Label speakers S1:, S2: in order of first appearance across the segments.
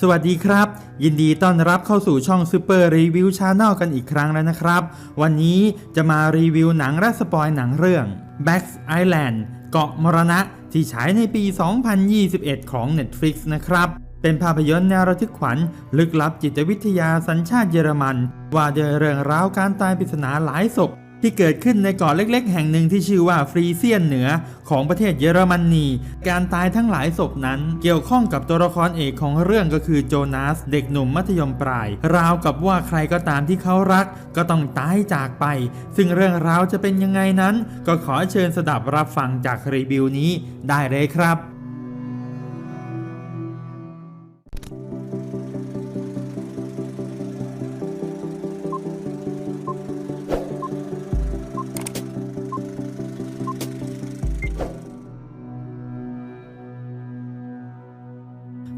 S1: สวัสดีครับ ยินดีต้อนรับเข้าสู่ช่อง Super Review Channel กันอีกครั้งแล้วนะครับ วันนี้จะมารีวิวหนังและสปอยหนังเรื่อง Back Island เกาะมรณะที่ฉายในปี 2021 ของ Netflix นะครับ เป็นภาพยนตร์แนวระทึกขวัญ ลึกลับจิตวิทยาสัญชาติเยอรมัน ว่าด้วยเรื่องราวการตายปริศนาหลายศพ ที่เกิดขึ้นในเกาะเล็ก ๆ แห่งหนึ่งที่ชื่อว่าฟรีเซียนเหนือของประเทศเยอรมนี การตายทั้งหลายศพนั้น เกี่ยวข้องกับตัวละครเอกของเรื่องก็คือโจนาส เด็กหนุ่มมัธยมปลาย ราวกับว่าใครก็ตามที่เขารัก ก็ต้องตายจากไป ซึ่งเรื่องราวจะเป็นยังไงนั้น ก็ขอเชิญสดับรับฟังจากรีวิวนี้ได้เลยครับ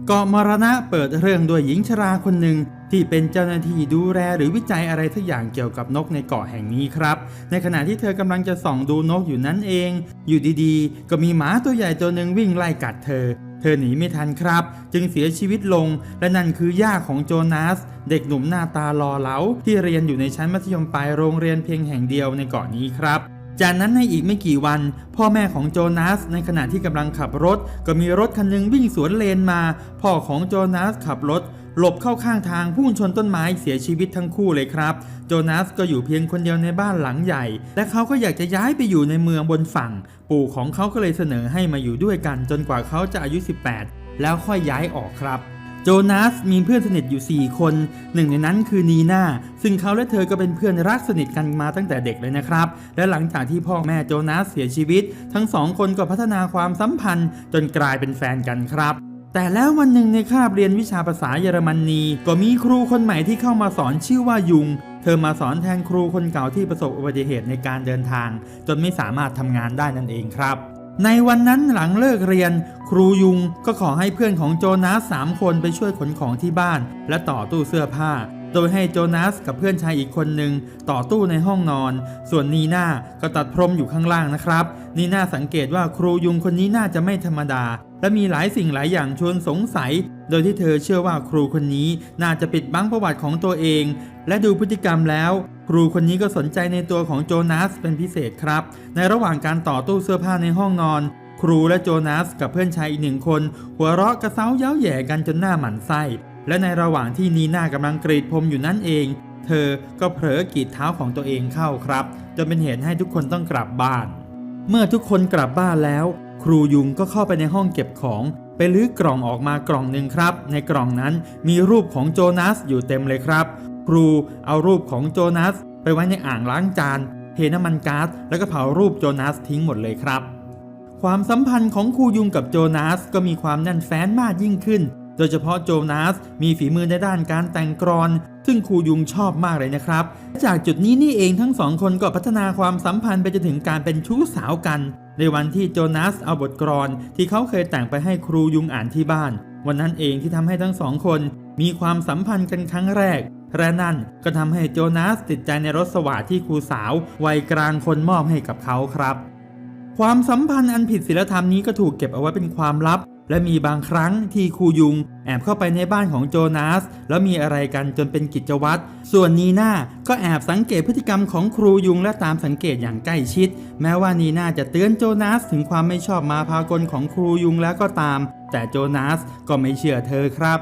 S1: เกาะมรณะเปิดเรื่องด้วยหญิงชราคนหนึ่งที่เป็นเจ้าหน้าที่ดูแลหรือวิจัยอะไรสักอย่างเกี่ยวกับนกในเกาะแห่งนี้ครับ ในขณะที่เธอกำลังจะส่องดูนกอยู่นั้นเอง อยู่ดีๆ ก็มีหมาตัวใหญ่ตัวหนึ่งวิ่งไล่กัดเธอ เธอหนีไม่ทันครับ จึงเสียชีวิตลง และนั่นคือย่าของโจนาส เด็กหนุ่มหน้าตาหล่อเหลาที่เรียนอยู่ในชั้นมัธยมปลายโรงเรียนเพียงแห่งเดียวในเกาะนี้ครับ จากนั้นในอีกไม่กี่วัน พ่อแม่ของโจนาสในขณะที่กำลังขับรถ ก็มีรถคันหนึงวิ่งสวนเลนมา พ่อของโจนาสขับรถ หลบเข้าข้างทางพุ่งชนต้นไม้เสียชีวิตทั้งคู่เลยครับ โจนาสก็อยู่เพียงคนเดียวในบ้านหลังใหญ่ และเขาก็อยากจะย้ายไปอยู่ในเมืองบนฝั่ง ปู่ของเขาก็เลยเสนอให้มาอยู่ด้วยกัน จนกว่าเขาจะอายุ 18 แล้วค่อยย้ายออกครับ โจนาสมีเพื่อนสนิทอยู่ 4 คน หนึ่งในนั้นคือนีนาซึ่งเขาและเธอก็เป็นเพื่อนรักสนิทกันมาตั้งแต่เด็กเลยนะครับ และหลังจากที่พ่อแม่โจนาสเสียชีวิต ทั้งสองคนก็พัฒนาความสัมพันธ์จนกลายเป็นแฟนกันครับแต่แล้ววันหนึ่งในคาบเรียนวิชาภาษาเยอรมนีก็มีครูคนใหม่ที่เข้ามาสอนชื่อว่ายุง เธอมาสอนแทนครูคนเก่าที่ประสบอุบัติเหตุในการเดินทาง จนไม่สามารถทำงานได้นั่นเองครับ ในวันนั้นหลังเลิกเรียน ครูยุงก็ขอให้เพื่อนของโจนาสสามคนไปช่วยขนของที่บ้าน และต่อตู้เสื้อผ้า โดยให้โจนาสกับเพื่อนชายอีกคนหนึ่งต่อตู้ในห้องนอน ส่วนนีน่าก็ตัดพรมอยู่ข้างล่างนะครับ นีน่าสังเกตว่าครูยุงคนนี้น่าจะไม่ธรรมดา และมีหลายสิ่งหลายอย่างชวนสงสัย โดยที่เธอเชื่อว่าครูคนนี้น่าจะปิดบังประวัติของตัวเอง และดูพฤติกรรมแล้ว ครูคนนี้ก็สนใจในตัวของโจนาสเป็นพิเศษครับ ในระหว่างการต่อตู้เสื้อผ้าในห้องนอน ครูและโจนาสกับเพื่อนชายอีกหนึ่งคน หัวเราะกระเซ้าเย้าแย่กันจนหน้าหมันไส้และในระหว่างที่นีน่ากำลังกรีดพรมอยู่นั่นเอง เธอก็เผลอกรีดเท้าของตัวเองเข้าครับจนเป็นเหตุให้ทุกคนต้องกลับบ้าน เมื่อทุกคนกลับบ้านแล้ว ครูยุงก็เข้าไปในห้องเก็บของ ไปลื้อกล่องออกมากล่องหนึ่งครับ ในกล่องนั้นมีรูปของโจนาสอยู่เต็มเลยครับ ครูเอารูปของโจนาสไปไว้ในอ่างล้างจานเทน้ำมันก๊าซแล้วก็เผารูปโจนาสทิ้งหมดเลยครับ ความสัมพันธ์ของครูยุงกับโจนาสก็มีความแน่นแฟ้นมากยิ่งขึ้น โดยเฉพาะโจนาสมีฝีมือในด้านการแต่งกรอน ซึ่งครูยุงชอบมากเลยนะครับ จากจุดนี้นี่เองทั้งสองคนก็พัฒนาความสัมพันธ์ไปจนถึงการเป็นชู้สาวกัน ในวันที่โจนาสเอาบทกรอนที่เขาเคยแต่งไปให้ครูยุงอ่านที่บ้าน วันนั้นเองที่ทำให้ทั้งสองคน มีความสัมพันธ์กันครั้งแรกและนั่นก็ทำให้โจนาสติดใจในรถสวัสดที่ครูสาว วัยกลางคนมอบให้กับเขาครับ ความสัมพันธ์อันผิดศีลธรรมนี้ก็ถูกเก็บเอาไว้เป็นความลับ และมีบางครั้งที่ครูยุง แอบเข้าไปในบ้านของโจนาส แล้วมีอะไรกันจนเป็นกิจวัตร ส่วนนีน่าก็แอบสังเกตพฤติกรรมของครูยุงและตามสังเกตอย่างใกล้ชิด แม้ว่านีน่าจะเตือนโจนาสถึงความไม่ชอบมาพากลของครูยุงแล้วก็ตาม แต่โจนาสก็ไม่เชื่อเธอครับ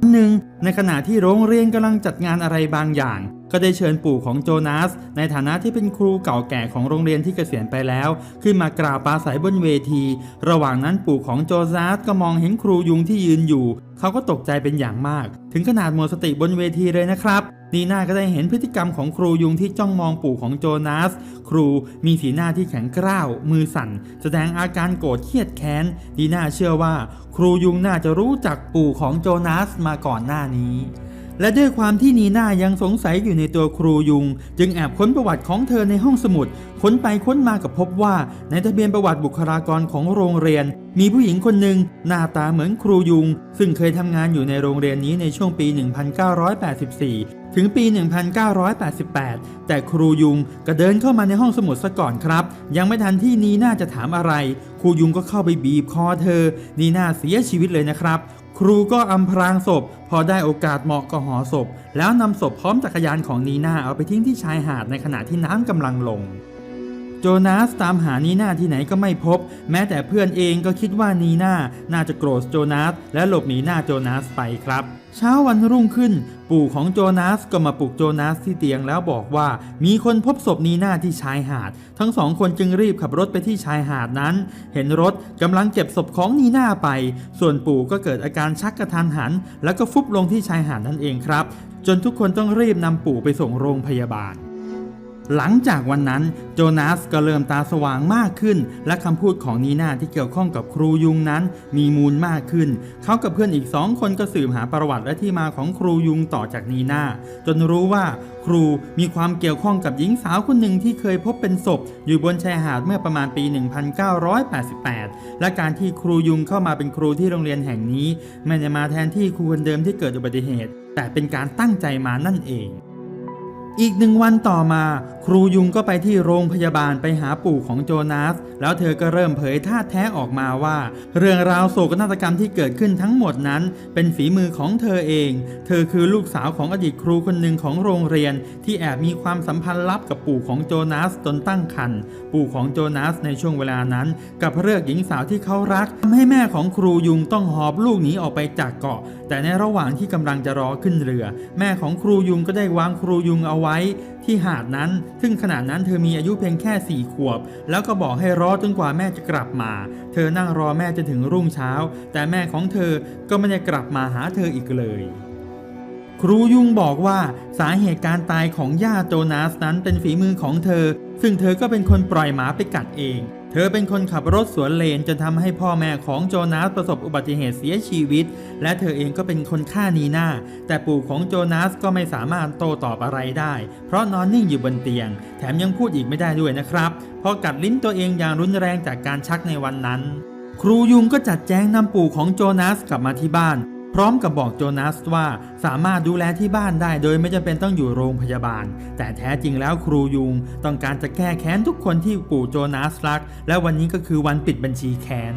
S1: วันหนึ่งในขณะที่โรงเรียนกำลังจัดงานอะไรบางอย่าง ก็ได้เชิญปู่ของโจนาส ในฐานะที่เป็นครูเก่าแก่ของโรงเรียนที่เกษียณไปแล้ว ขึ้นมากล่าวปราศัยบนเวที ระหว่างนั้นปู่ของโจนาสก็มองเห็นครูยุงที่ยืนอยู่ เขาก็ตกใจเป็นอย่างมาก ถึงขนาดหมดสติบนเวทีเลยนะครับนีน่าก็ได้เห็นพฤติกรรมของครูยุงที่จ้องมองปู่ของโจนาส ครูมีสีหน้าที่แข็งกร้าว มือสั่น แสดงอาการโกรธเครียดแค้นนีน่าเชื่อว่า ครูยุงน่าจะรู้จักปู่ของโจนาสมาก่อนหน้านี้ และด้วยความที่นีน่ายังสงสัยอยู่ในตัวครูยุง จึงแอบค้นประวัติของเธอในห้องสมุด ค้นไปค้นมากับพบว่า ในทะเบียนประวัติบุคลากรของโรงเรียน มีผู้หญิงคนหนึ่งหน้าตาเหมือนครูยุง ซึ่งเคยทำงานอยู่ในโรงเรียนนี้ในช่วงปี 1984 ถึงปี 1988 แต่ครูยุงก็เดินเข้ามาในห้องสมุดซะก่อนครับ ยังไม่ทันที่นีน่าจะถามอะไร ครูยุงก็เข้าไปบีบคอเธอ นีน่าเสียชีวิตเลยนะครับ ครูก็อำพรางศพ พอได้โอกาสเหมาะก็ห่อศพ แล้วนำศพพร้อมจักรยานของนีน่าเอาไปทิ้งที่ชายหาดในขณะที่น้ำกำลังลงโจนาสตามหานีน่าที่ไหนก็ไม่พบ แม้แต่เพื่อนเองก็คิดว่านีน่าน่าจะโกรธโจนาสและหลบหนีหน้าโจนาสไปครับ เช้าวันรุ่งขึ้น ปู่ของโจนาสก็มาปลุกโจนาสที่เตียงแล้วบอกว่า มีคนพบศพนีน่าที่ชายหาด ทั้งสองคนจึงรีบขับรถไปที่ชายหาดนั้น เห็นรถกำลังเก็บศพของนีน่าไป ส่วนปู่ก็เกิดอาการชักกระทันหัน แล้วก็ฟุบลงที่ชายหาดนั่นเองครับ จนทุกคนต้องรีบนำปู่ไปส่งโรงพยาบาล หลังจากวันนั้นโจนาสก็เริ่มตาสว่างมากขึ้น และคำพูดของนีน่าที่เกี่ยวข้องกับครูยุงนั้น มีมูลมากขึ้น เขากับเพื่อนอีกสองคนก็สืบหาประวัติและที่มาของครูยุงต่อจากนีน่าจนรู้ว่าครูมีความเกี่ยวข้องกับหญิงสาวคนหนึ่งที่เคยพบเป็นศพ อยู่บนชายหาดเมื่อประมาณปี 1988 และการที่ครูยุงเข้ามาเป็นครูที่โรงเรียนแห่งนี้ไม่ได้มาแทนที่ครูคนเดิมที่เกิดอุบัติเหตุ แต่เป็นการตั้งใจมานั่นเอง อีกหนึ่งวันต่อมา ครูยุงก็ไปที่โรงพยาบาลไปหาปู่ของโจนาส แล้วเธอก็เริ่มเผยท่าแท้ออกมาว่า เรื่องราวโศกนาฏกรรมที่เกิดขึ้นทั้งหมดนั้น เป็นฝีมือของเธอเอง เธอคือลูกสาวของอดีตครูคนหนึ่งของโรงเรียน ที่แอบมีความสัมพันธ์ลับกับปู่ของโจนาสจนตั้งครรภ์ปู่ของโจนาสในช่วงเวลานั้น กับเลือกหญิงสาวที่เขารักทำให้แม่ของครูยุงต้องหอบลูกหนีออกไปจากเกาะ แต่ในระหว่างที่กำลังจะรอขึ้นเรือ แม่ของครูยุงก็ได้วางครูยุงเอาไว้ที่หาดนั้น ซึ่งขณะนั้นเธอมีอายุเพียงแค่ 4 ขวบ แล้วก็บอกให้รอจนกว่าแม่จะกลับมา เธอนั่งรอแม่จนถึงรุ่งเช้า แต่แม่ของเธอก็ไม่ได้กลับมาหาเธออีกเลยครูยุ่งบอกว่าสาเหตุการตายของย่าโจนาสนั้นเป็นฝีมือของเธอ ซึ่งเธอก็เป็นคนปล่อยหมาไปกัดเอง เธอเป็นคนขับรถสวนเลนจนทำให้พ่อแม่ของโจนาสประสบอุบัติเหตุเสียชีวิต และเธอเองก็เป็นคนฆ่านีนาแต่ปู่ของโจนาสก็ไม่สามารถโต้ตอบอะไรได้ เพราะนอนนิ่งอยู่บนเตียง แถมยังพูดอีกไม่ได้ด้วยนะครับเพราะกัดลิ้นตัวเองอย่างรุนแรงจากการชักในวันนั้น ครูยุงก็จัดแจงนำปู่ของโจนาสกลับมาที่บ้าน พร้อมกับบอกโจนาสว่าสามารถดูแลที่บ้านได้โดยไม่จำเป็นต้องอยู่โรงพยาบาล แต่แท้จริงแล้วครูยุง ต้องการจะแก้แค้นทุกคนที่ปู่โจนาสรัก และวันนี้ก็คือวันปิดบัญชีแค้น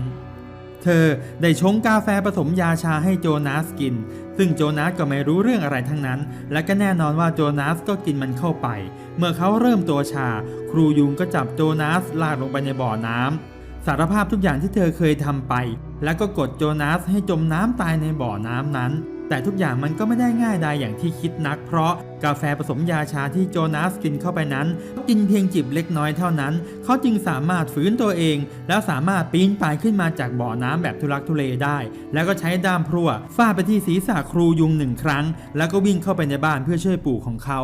S1: เธอได้ชงกาแฟผสมยาชาให้โจนาสกิน ซึ่งโจนาสก็ไม่รู้เรื่องอะไรทั้งนั้น และก็แน่นอนว่าโจนาสก็กินมันเข้าไป เมื่อเขาเริ่มตัวชา ครูยุงก็จับโจนาสลากลงไปในบ่อน้ำสารภาพทุกอย่างที่เธอเคยทำไป แล้วก็กดโจนาสให้จมน้ำตายในบ่อน้ำนั้น แต่ทุกอย่างมันก็ไม่ได้ง่ายดายอย่างที่คิดนัก เพราะกาแฟผสมยาชาที่โจนาสกินเข้าไปนั้นกินเพียงจิบเล็กน้อยเท่านั้น เขาจึงสามารถฝืนตัวเอง แล้วสามารถปีนป่ายขึ้นมาจากบ่อน้ำแบบทุลักทุเลได้ แล้วก็ใช้ด้ามพรั่วฟาดไปที่ศีรษะครูยุงหนึ่งครั้ง แล้วก็วิ่งเข้าไปในบ้านเพื่อช่วยปู่ของเขา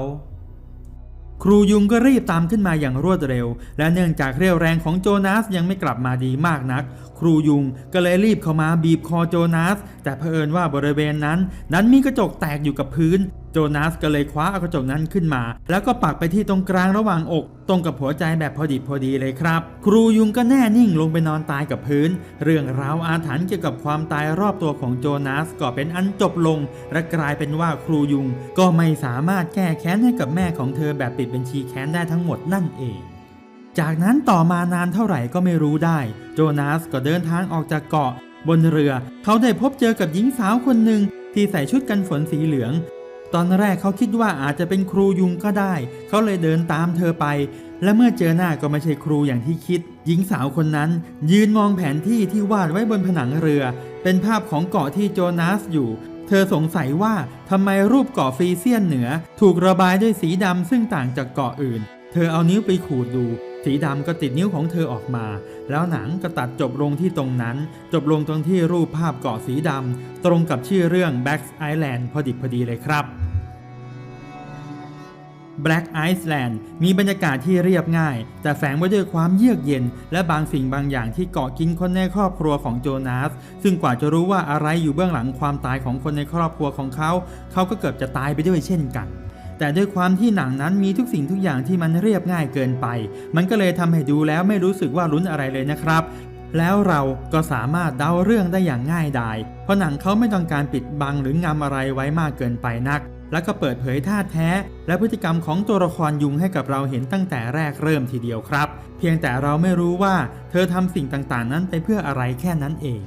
S1: ครูยุงก็รีบตามขึ้นมาอย่างรวดเร็ว และเนื่องจากเรี่ยวแรงของโจนาสยังไม่กลับมาดีมากนัก ครูยุงก็เลยรีบเข้ามาบีบคอโจนาส แต่เผอิญว่าบริเวณนั้น นั้นมีกระจกแตกอยู่กับพื้น โจนาสก็เลยคว้าเอากระจกนั้นขึ้นมา แล้วก็ปักไปที่ตรงกลางระหว่างอก ตรงกับหัวใจแบบพอดิบพอดีเลยครับ ครูยุงก็แน่นิ่งลงไปนอนตายกับพื้น เรื่องราวอาถรรพ์เกี่ยวกับความตายรอบตัวของโจนาสก็เป็นอันจบลง และกลายเป็นว่าครูยุงก็ไม่สามารถแก้แค้นให้กับแม่ของเธอแบบปิดบัญชีแค้นได้ทั้งหมดนั่นเองจากนั้นต่อมานานเท่าไหร่ก็ไม่รู้ได้ โจนาสก็เดินทางออกจากเกาะ บนเรือ เขาได้พบเจอกับหญิงสาวคนหนึ่งที่ใส่ชุดกันฝนสีเหลือง ตอนแรกเขาคิดว่าอาจจะเป็นครูยุงก็ได้ เขาเลยเดินตามเธอไป และเมื่อเจอหน้าก็ไม่ใช่ครูอย่างที่คิด หญิงสาวคนนั้น ยืนมองแผนที่ที่วาดไว้บนผนังเรือ เป็นภาพของเกาะที่โจนาสอยู่ เธอสงสัยว่าทำไมรูปเกาะฟรีเซียนเหนือ ถูกระบายด้วยสีดำซึ่งต่างจากเกาะอื่น เธอเอานิ้วไปขูดดูสีดำก็ติดนิ้วของเธอออกมา แล้วหนังก็ตัดจบลงที่ตรงนั้น จบลงตรงที่รูปภาพเกาะสีดำ ตรงกับชื่อเรื่อง Back Island พอดิบพอดีเลยครับ Black Iceland มีบรรยากาศที่เรียบง่าย แต่แฝงไว้ด้วยความเยือกเย็น และบางสิ่งบางอย่างที่เกาะกินคนในครอบครัวของโจนาส ซึ่งกว่าจะรู้ว่าอะไรอยู่เบื้องหลังความตายของคนในครอบครัวของเขา เขาก็เกือบจะตายไปด้วยเช่นกัน แต่ด้วยความที่หนังนั้นมีทุกสิ่งทุกอย่างที่มันเรียบง่ายเกินไป มันก็เลยทำให้ดูแล้วไม่รู้สึกว่าลุ้นอะไรเลยนะครับแล้วเราก็สามารถเดาเรื่องได้อย่างง่ายดาย เพราะหนังเขาไม่ต้องการปิดบังหรืองำอะไรไว้มากเกินไปนักแล้วก็เปิดเผยท่าแท้ และพฤติกรรมของตัวละครยุงให้กับเราเห็นตั้งแต่แรกเริ่มทีเดียวครับ เพียงแต่เราไม่รู้ว่า เธอทำสิ่งต่างๆ นั้นไปเพื่ออะไรแค่นั้นเอง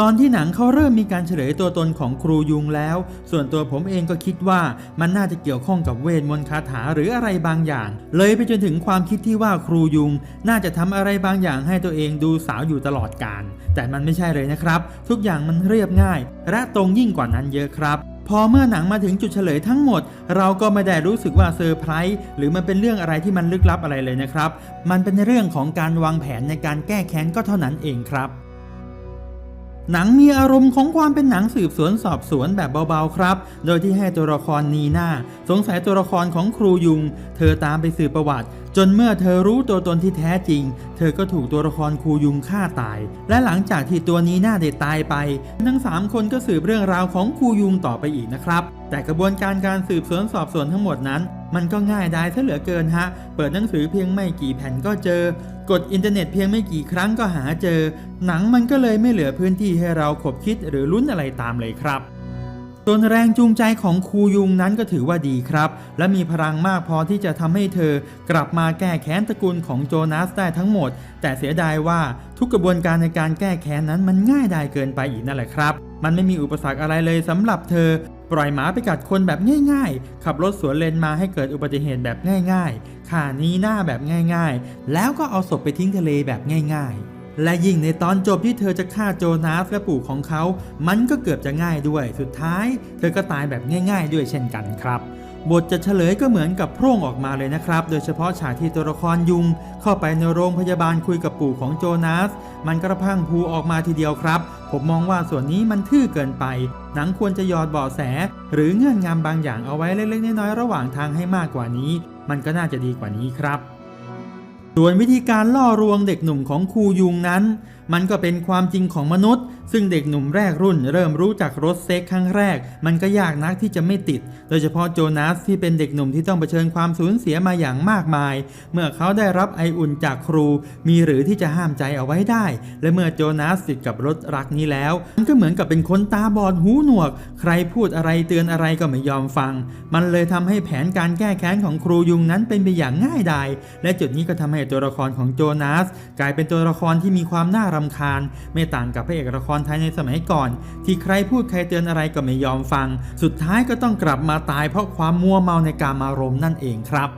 S1: ตอนที่หนังเขาเริ่มมีการเฉลยตัวตนของครูยุงแล้ว ส่วนตัวผมเองก็คิดว่ามันน่าจะเกี่ยวข้องกับเวทมนต์คาถาหรืออะไรบางอย่าง เลยไปจนถึงความคิดที่ว่าครูยุง น่าจะทำอะไรบางอย่างให้ตัวเองดูสาวอยู่ตลอดกาล แต่มันไม่ใช่เลยนะครับ ทุกอย่างมันเรียบง่าย และตรงยิ่งกว่านั้นเยอะครับพอเมื่อหนังมาถึงจุดเฉลยทั้งหมด เราก็ไม่ได้รู้สึกว่าเซอร์ไพรส์หรือมันเป็นเรื่องอะไรที่มันลึกลับอะไรเลยนะครับ มันเป็นเรื่องของการวางแผนในการแก้แค้นก็เท่านั้นเองครับ หนังมีอารมณ์ของความเป็นหนังสืบสวนสอบสวนแบบเบาๆครับ โดยที่ให้ตัวละครนีน่าสงสัยตัวละครของครูยุง เธอตามไปสืบประวัติ จนเมื่อเธอรู้ตัวตนที่แท้จริง เธอก็ถูกตัวละครครูยุงฆ่าตาย และหลังจากที่ตัวนีน่าได้ตายไป ทั้งสามคนก็สืบเรื่องราวของครูยุงต่อไปอีกนะครับ แต่กระบวนการการสืบสวนสอบสวนทั้งหมดนั้นมันก็ง่ายดายซะเหลือเกินฮะ เปิดหนังสือเพียงไม่กี่แผ่นก็เจอ กดอินเทอร์เน็ตเพียงไม่กี่ครั้งก็หาเจอ หนังมันก็เลยไม่เหลือพื้นที่ให้เราขบคิดหรือลุ้นอะไรตามเลยครับส่วนแรงจูงใจของครูยุงนั้นก็ถือว่าดีครับ และมีพลังมากพอที่จะทำให้เธอกลับมาแก้แค้นตระกูลของโจนาสได้ทั้งหมด แต่เสียดายว่าทุกกระบวนการในการแก้แค้นนั้นมันง่ายดายเกินไปอีกนั่นแหละครับ มันไม่มีอุปสรรคอะไรเลยสำหรับเธอ ปล่อยหมาไปกัดคนแบบง่าย ๆ ขับรถสวนเลนมาให้เกิดอุบัติเหตุแบบง่าย ๆ ข่านี้หน้าแบบง่ายๆ แล้วก็เอาศพไปทิ้งทะเลแบบง่ายๆ และยิ่งในตอนจบที่เธอจะฆ่าโจนาสและปู่ของเขา มันก็เกือบจะง่ายด้วย สุดท้าย เธอก็ตายแบบง่าย ๆ ด้วยเช่นกันครับ บทจะเฉลยก็เหมือนกับพร่งออกมาเลยนะครับ โดยเฉพาะฉากที่ตัวละครยุง เข้าไปในโรงพยาบาลคุยกับปู่ของโจนาส มันกระพังพูออกมาทีเดียวครับ ผมมองว่าส่วนนี้มันทื่อเกินไปหนังควรจะยอดเบาะแส หรือเงื่อนงำบางอย่างเอาไว้เล็กๆน้อยๆระหว่างทางให้มากกว่านี้ มันก็น่าจะดีกว่านี้ครับ ส่วนวิธีการล่อลวงเด็กหนุ่มของครูยุงนั้น มันก็เป็นความจริงของมนุษย์ ซึ่งเด็กหนุ่มแรกรุ่นเริ่มรู้จักรถเซ็กครั้งแรก มันก็ยากนักที่จะไม่ติด โดยเฉพาะโจนาสที่เป็นเด็กหนุ่มที่ต้องเผชิญความสูญเสียมาอย่างมากมาย เมื่อเขาได้รับไออุ่นจากครู มีหรือที่จะห้ามใจเอาไว้ได้ และเมื่อโจนาสติดกับรถรักนี้แล้ว มันก็เหมือนกับเป็นคนตาบอดหูหนวก ใครพูดอะไรเตือนอะไรก็ไม่ยอมฟัง มันเลยทำให้แผนการแก้แค้นของครูยุงนั้นเป็นไปอย่างง่ายดาย และจุดนี้ก็ทำให้ตัวละครของโจนาสกลายเป็นตัวละครที่มีความน่ารำคาญ ไม่ต่างกับพระเอกละครไทยในสมัยก่อน ที่ใครพูดใครเตือนอะไรก็ไม่ยอมฟัง สุดท้ายก็ต้องกลับมาตายเพราะความมัวเมาในการมารมณ์นั่นเองครับ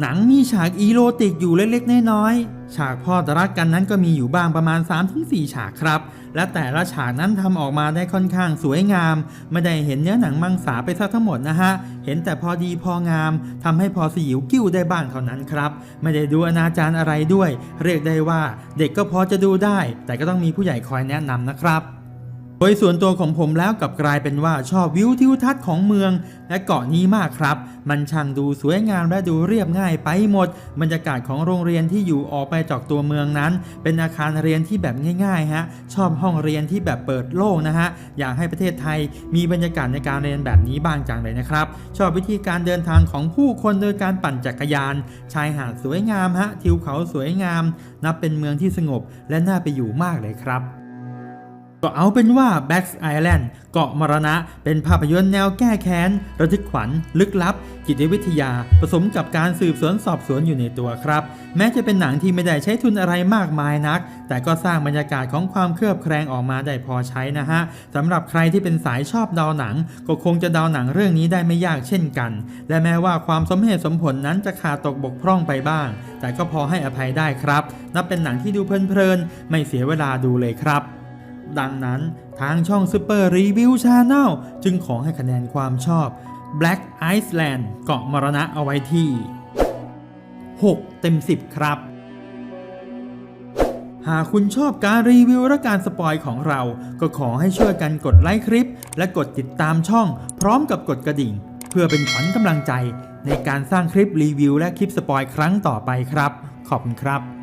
S1: หนังมีฉากอีโรติกอยู่เล็กๆน้อยๆฉากพ่อตรักกันนั้นก็มีอยู่บ้างประมาณ 3-4 ฉากครับ และแต่ละฉากนั้นทำออกมาได้ค่อนข้างสวยงาม ไม่ได้เห็นเนื้อหนังมังสาไปซะทั้งหมดนะฮะ เห็นแต่พอดีพองามทำให้พอสยิวกิ้วได้บ้างเท่านั้นครับ ไม่ได้ดูอนาจารอะไรด้วย เรียกได้ว่าเด็กก็พอจะดูได้ แต่ก็ต้องมีผู้ใหญ่คอยแนะนำนะครับ โดยส่วนตัวของผมแล้วกับกลายเป็นว่าชอบวิวทิวทัศน์ของเมือง และเกาะนี้มากครับ มันช่างดูสวยงามและดูเรียบง่ายไปหมด บรรยากาศของโรงเรียนที่อยู่ออกไปจากตัวเมืองนั้น เป็นอาคารเรียนที่แบบง่ายๆฮะชอบห้องเรียนที่แบบเปิดโล่งนะฮะอยากให้ประเทศไทยมีบรรยากาศในการเรียนแบบนี้บ้างจังเลยนะครับ ชอบวิธีการเดินทางของผู้คนโดยการปั่นจักรยาน ชายหาดสวยงามฮะทิวเขาสวยงาม นับเป็นเมืองที่สงบและน่าไปอยู่มากเลยครับ ก็เอาเป็นว่า b a c k Island เกาะมรณะ เป็นภาพยนตร์แนวแก้แค้น ระทึกขวัญ ลึกลับ จิตวิทยา ผสมกับการสืบสวนสอบสวนอยู่ในตัวครับ แม้จะเป็นหนังที่ไม่ได้ใช้ทุนอะไรมากมายนัก แต่ก็สร้างบรรยากาศของความเคลือบแคลงออกมาได้พอใช้นะฮะสำหรับใครที่เป็นสายชอบดาวหนัง ก็คงจะดาวหนังเรื่องนี้ได้ไม่ยากเช่นกัน และแม้ว่าความสมเหตุสมผลนั้นจะขาดตกบกพร่องไปบ้าง แต่ก็พอให้อภัยได้ครับ นับเป็นหนังที่ดูเพลินๆไม่เสียเวลาดูเลยครับ ดังนั้นทางช่อง Super Review Channel จึงขอให้คะแนนความชอบ Black Iceland เกาะมรณะเอาไว้ที่ 6 เต็ม 10 ครับ หากคุณชอบการรีวิวและการสปอยของเรา ก็ขอให้ช่วยกันกดไลค์คลิป และกดติดตามช่อง พร้อมกับกดกระดิ่ง เพื่อเป็นขวัญกำลังใจ ในการสร้างคลิปรีวิวและคลิปสปอยครั้งต่อไปครับ ขอบคุณครับ